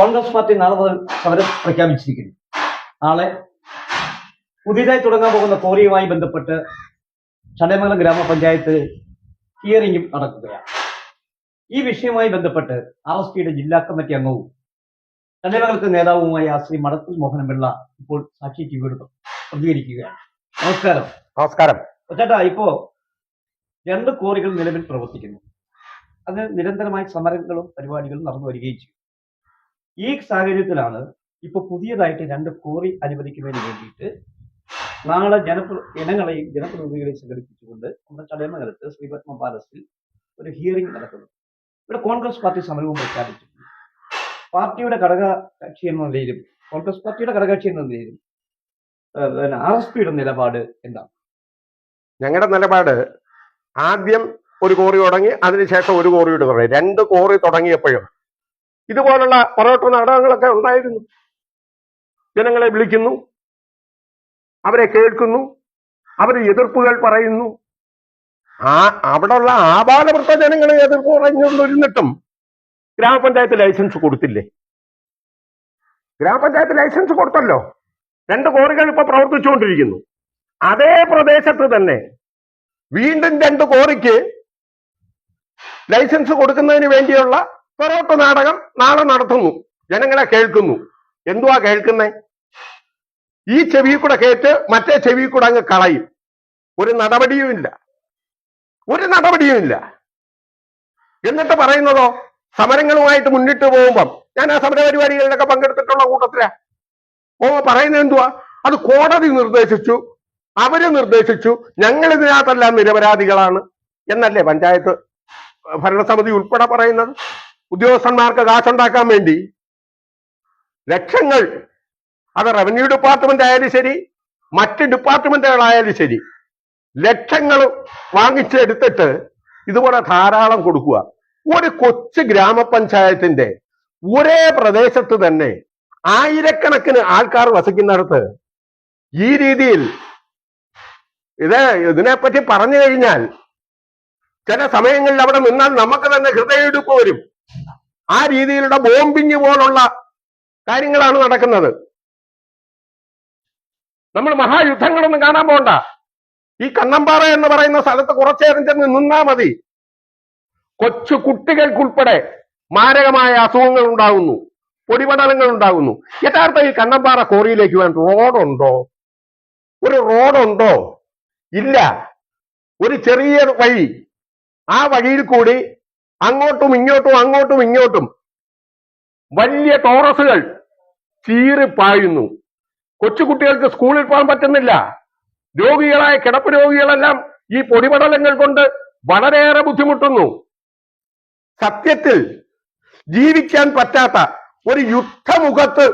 Congress party നാളെ മുതൽ സമരം പ്രഖ്യാപിച്ചിരിക്കുന്നു. നാളെ പുതിയതായി തുടങ്ങാൻ പോകുന്ന കോറിയുമായി ബന്ധപ്പെട്ട് ചടയമംഗലം ഗ്രാമപഞ്ചായത്ത് ഹിയറിംഗും നടക്കുകയാണ്. ഈ വിഷയവുമായി ബന്ധപ്പെട്ട് ആർ എസ് പിയുടെ ജില്ലാ കമ്മിറ്റി അംഗവും ചടയമംഗലത്തെ നേതാവുമായ ശ്രീ മടത്തിൽ മോഹനപിള്ള ഇപ്പോൾ സാക്ഷി ടിവിയോട് പ്രതികരിക്കുകയാണ്. നമസ്കാരം. നമസ്കാരം. ചേട്ടാ ഇപ്പോ രണ്ട് കോറികൾ നിലവിൽ പ്രവർത്തിക്കുന്നു. അത് നിരന്തരമായി സമരങ്ങളും പരിപാടികളും നടന്നു വരികയും ചെയ്യും ഈ സാഹചര്യത്തിലാണ് ഇപ്പൊ പുതിയതായിട്ട് രണ്ട് കോറി അനുവദിക്കുന്നതിന് വേണ്ടിയിട്ട് നാളെ ജനപ്ര ജനങ്ങളെയും ജനപ്രതിനിധികളെയും സംഘടിപ്പിച്ചുകൊണ്ട് നമ്മുടെ ചടയമംഗലത്ത് ശ്രീപത്മ പാലസിൽ ഒരു ഹിയറിംഗ് നടക്കുന്നു. ഇവിടെ കോൺഗ്രസ് പാർട്ടി സമരവും പ്രഖ്യാപിച്ചിട്ടുണ്ട്. പാർട്ടിയുടെ ഘടക കക്ഷി എന്ന നിലയിലും കോൺഗ്രസ് പാർട്ടിയുടെ ഘടകകക്ഷി എന്ന നിലയിലും പിന്നെ ആർ എസ് പിയുടെ നിലപാട് ഞങ്ങളുടെ നിലപാട് ആദ്യം ഒരു കോറി തുടങ്ങി അതിനുശേഷം ഒരു കോറിയോട് തുടങ്ങി. രണ്ട് കോറി തുടങ്ങിയപ്പോഴും ഇതുപോലുള്ള പൊറോട്ട നാടകങ്ങളൊക്കെ ഉണ്ടായിരുന്നു. ജനങ്ങളെ വിളിക്കുന്നു. അവരെ കേൾക്കുന്നു. അവർ എതിർപ്പുകൾ പറയുന്നു. ആ അവിടെയുള്ള ആബാലവൃത്ത ജനങ്ങളെ എതിർപ്പ് പറഞ്ഞുകൊണ്ടിരുന്നിട്ടും ഗ്രാമപഞ്ചായത്ത് ലൈസൻസ് കൊടുത്തില്ലേ? ഗ്രാമപഞ്ചായത്ത് ലൈസൻസ് കൊടുത്തല്ലോ. രണ്ട് കോറികൾ ഇപ്പൊ പ്രവർത്തിച്ചുകൊണ്ടിരിക്കുന്നു. അതേ പ്രദേശത്ത് തന്നെ വീണ്ടും രണ്ട് കോറിക്ക് ലൈസൻസ് കൊടുക്കുന്നതിന് വേണ്ടിയുള്ള പൊറോട്ട നാടകം നാളെ നടത്തുന്നു. ജനങ്ങളെ കേൾക്കുന്നു. എന്തുവാ കേൾക്കുന്നേ? ഈ ചെവി കൂടെ കേട്ട് മറ്റേ ചെവി കൂടെ അങ്ങ് കളയും. ഒരു നടപടിയുമില്ല ഒരു നടപടിയുമില്ല എന്നിട്ട് പറയുന്നതോ? സമരങ്ങളുമായിട്ട് മുന്നിട്ട് പോകുമ്പം ഞാൻ ആ സമര പരിപാടികളിലൊക്കെ പങ്കെടുത്തിട്ടുള്ള കൂട്ടത്തിലാ. ഓ പറയുന്നത് എന്തുവാ? അത് കോടതി നിർദ്ദേശിച്ചു. അവർ നിർദ്ദേശിച്ചു. ഞങ്ങൾ ഇതിനകത്തെല്ലാം നിരപരാധികളാണ്. എന്നല്ലേ പഞ്ചായത്ത് ഭരണസമിതി ഉൾപ്പെടെ പറയുന്നത്? ഉദ്യോഗസ്ഥന്മാർക്ക് കാശുണ്ടാക്കാൻ വേണ്ടി ലക്ഷങ്ങൾ അത് റവന്യൂ ഡിപ്പാർട്ട്മെന്റ് ആയാലും ശരി മറ്റ് ഡിപ്പാർട്ട്മെന്റുകളായാലും ശരി ലക്ഷങ്ങൾ വാങ്ങിച്ചെടുത്തിട്ട് ഇതുപോലെ ധാരാളം കൊടുക്കുക. ഒരു കൊച്ചു ഗ്രാമപഞ്ചായത്തിന്റെ ഒരേ പ്രദേശത്ത് തന്നെ ആയിരക്കണക്കിന് ആൾക്കാർ വസിക്കുന്നിടത്ത് ഈ രീതിയിൽ ഇത് ഇതിനെപ്പറ്റി പറഞ്ഞു കഴിഞ്ഞാൽ ചില സമയങ്ങളിൽ അവിടെ നിന്നാൽ നമുക്ക് തന്നെ ഹൃദയമെടുപ്പ് വരും. ആ രീതിയിലുള്ള ബോംബിങ് പോലുള്ള കാര്യങ്ങളാണ് നടക്കുന്നത്. നമ്മൾ മഹായുദ്ധങ്ങളൊന്നും കാണാൻ പോണ്ട. ഈ കണ്ണമ്പാറ എന്ന് പറയുന്ന സ്ഥലത്ത് കുറച്ചേരം ചെന്ന് നിന്നാ മതി. കൊച്ചു കുട്ടികൾക്കുൾപ്പെടെ മാരകമായ അസുഖങ്ങൾ ഉണ്ടാകുന്നു. പൊടിപടലങ്ങൾ ഉണ്ടാകുന്നു. യഥാർത്ഥ ഈ കണ്ണമ്പാറ കോറിയിലേക്ക് വേണ്ട റോഡുണ്ടോ? ഒരു റോഡുണ്ടോ? ഇല്ല. ഒരു ചെറിയ വഴി. ആ വഴിയിൽ കൂടി അങ്ങോട്ടും ഇങ്ങോട്ടും അങ്ങോട്ടും ഇങ്ങോട്ടും വലിയ ടോറസുകൾ ചീറിപ്പായുന്നു കൊച്ചുകുട്ടികൾക്ക് സ്കൂളിൽ പോകാൻ പറ്റുന്നില്ല. രോഗികളായ കിടപ്പ് രോഗികളെല്ലാം ഈ പൊടിപടലങ്ങൾ കൊണ്ട് വളരെയേറെ ബുദ്ധിമുട്ടുന്നു. സത്യത്തിൽ ജീവിക്കാൻ പറ്റാത്ത ഒരു യുദ്ധമുഖത്ത്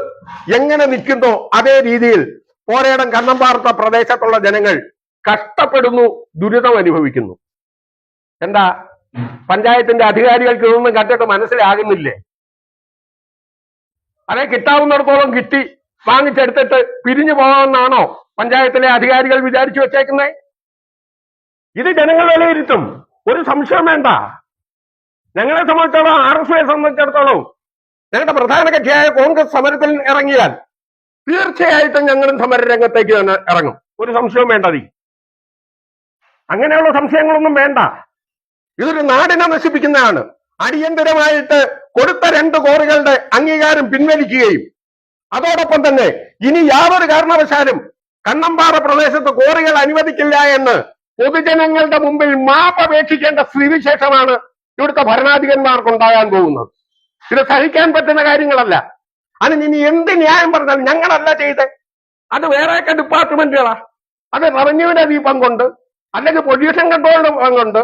എങ്ങനെ നിൽക്കുന്നോ അതേ രീതിയിൽ പോരേടം കണ്ണം പാർത്ത പ്രദേശത്തുള്ള ജനങ്ങൾ കഷ്ടപ്പെടുന്നു ദുരിതം അനുഭവിക്കുന്നു എന്താ? പഞ്ചായത്തിന്റെ അധികാരികൾക്ക് ഇതൊന്നും കണ്ടിട്ട് മനസ്സിലാകുന്നില്ലേ? അതെ കിട്ടാവുന്നിടത്തോളം കിട്ടി വാങ്ങിച്ചെടുത്തിട്ട് പിരിഞ്ഞു പോകാമെന്നാണോ പഞ്ചായത്തിലെ അധികാരികൾ വിചാരിച്ചു വെച്ചേക്കുന്നേ? ഇത് ജനങ്ങൾ വിലയിരുത്തും. ഒരു സംശയം വേണ്ട. ഞങ്ങളെ സംബന്ധിച്ചോളം ആർ എസ് ഐയെ സംബന്ധിച്ചിടത്തോളം ഞങ്ങളുടെ പ്രധാന കക്ഷിയായ കോൺഗ്രസ് സമരത്തിൽ ഇറങ്ങിയാൽ തീർച്ചയായിട്ടും ഞങ്ങളും സമര രംഗത്തേക്ക് തന്നെ ഇറങ്ങും. ഒരു സംശയവും വേണ്ടതി. അങ്ങനെയുള്ള സംശയങ്ങളൊന്നും വേണ്ട. ഇതൊരു നാടിനെ നശിപ്പിക്കുന്നതാണ്. അടിയന്തരമായിട്ട് കൊടുത്ത രണ്ട് കോറികളുടെ അംഗീകാരം പിൻവലിക്കുകയും അതോടൊപ്പം തന്നെ ഇനി യാതൊരു കാരണവശാലും കണ്ണമ്പാറ പ്രദേശത്ത് കോറികൾ അനുവദിക്കില്ല എന്ന് പൊതുജനങ്ങളുടെ മുമ്പിൽ മാപ്പ് അപേക്ഷിക്കേണ്ട സ്ഥിതിവിശേഷമാണ് ഇവിടുത്തെ ഭരണാധികന്മാർക്ക് ഉണ്ടാകാൻ പോകുന്നത്. ഇത് സഹിക്കാൻ പറ്റുന്ന കാര്യങ്ങളല്ല. അതിന് ഇനി എന്ത് ന്യായം പറഞ്ഞാലും ഞങ്ങളല്ല ചെയ്തേ. അത് വേറെയൊക്കെ ഡിപ്പാർട്ട്മെന്റുകളാ അത് റവന്യൂവിന്റെ ഈ പങ്കുണ്ട്. അല്ലെങ്കിൽ പൊല്യൂഷൻ കൺട്രോളിന്റെ പങ്കുണ്ട്.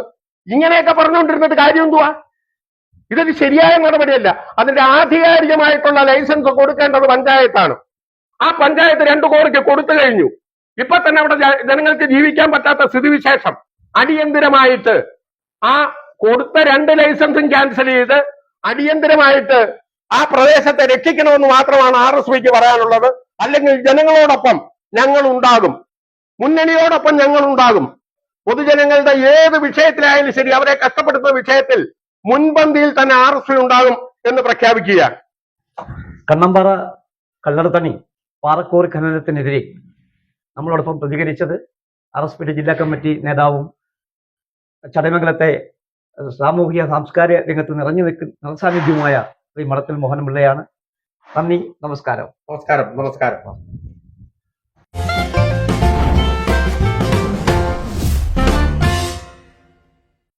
ഇങ്ങനെയൊക്കെ പറഞ്ഞുകൊണ്ടിരുന്നിട്ട് കാര്യം എന്തുവാ? ഇതൊരു ശരിയായ നടപടിയല്ല. അതിന്റെ ആധികാരികമായിട്ടുള്ള ലൈസൻസ് കൊടുക്കേണ്ടത് പഞ്ചായത്താണ്. ആ പഞ്ചായത്ത് രണ്ടു കോടിക്ക് കൊടുത്തു കഴിഞ്ഞു. ഇപ്പൊ തന്നെ അവിടെ ജനങ്ങൾക്ക് ജീവിക്കാൻ പറ്റാത്ത സ്ഥിതിവിശേഷം. അടിയന്തിരമായിട്ട് ആ കൊടുത്ത രണ്ട് ലൈസൻസും ക്യാൻസൽ ചെയ്ത് അടിയന്തിരമായിട്ട് ആ പ്രദേശത്തെ രക്ഷിക്കണമെന്ന് മാത്രമാണ് ആർ എസ് പിക്ക് പറയാനുള്ളത്. അല്ലെങ്കിൽ ജനങ്ങളോടൊപ്പം ഞങ്ങൾ ഉണ്ടാകും മുന്നണിയോടൊപ്പം ഞങ്ങൾ ഉണ്ടാകും പൊതുജനങ്ങളുടെ ഏത് വിഷയത്തിലായാലും ശരി അവരെ കഷ്ടപ്പെടുത്തുന്ന വിഷയത്തിൽ മുൻപന്തിയിൽ തന്നെ ആർ എസ് പി ഉണ്ടാകും എന്ന് പ്രഖ്യാപിക്കുകയാണ്. കണ്ണമ്പാറ കല്ലടത്തണി പാറക്കോറി ഖനനത്തിനെതിരെ നമ്മളോടൊപ്പം പ്രതികരിച്ചത് ആർ എസ് പിയുടെ ജില്ലാ കമ്മിറ്റി നേതാവും ചടയമംഗലത്തെ സാമൂഹിക സാംസ്കാരിക രംഗത്ത് നിറഞ്ഞു നിൽക്കുന്ന നിറസാന്നിധ്യവുമായ ശ്രീ മടത്തിൽ മോഹൻ പിള്ളയാണ് നന്ദി നമസ്കാരം. നമസ്കാരം നമസ്കാരം.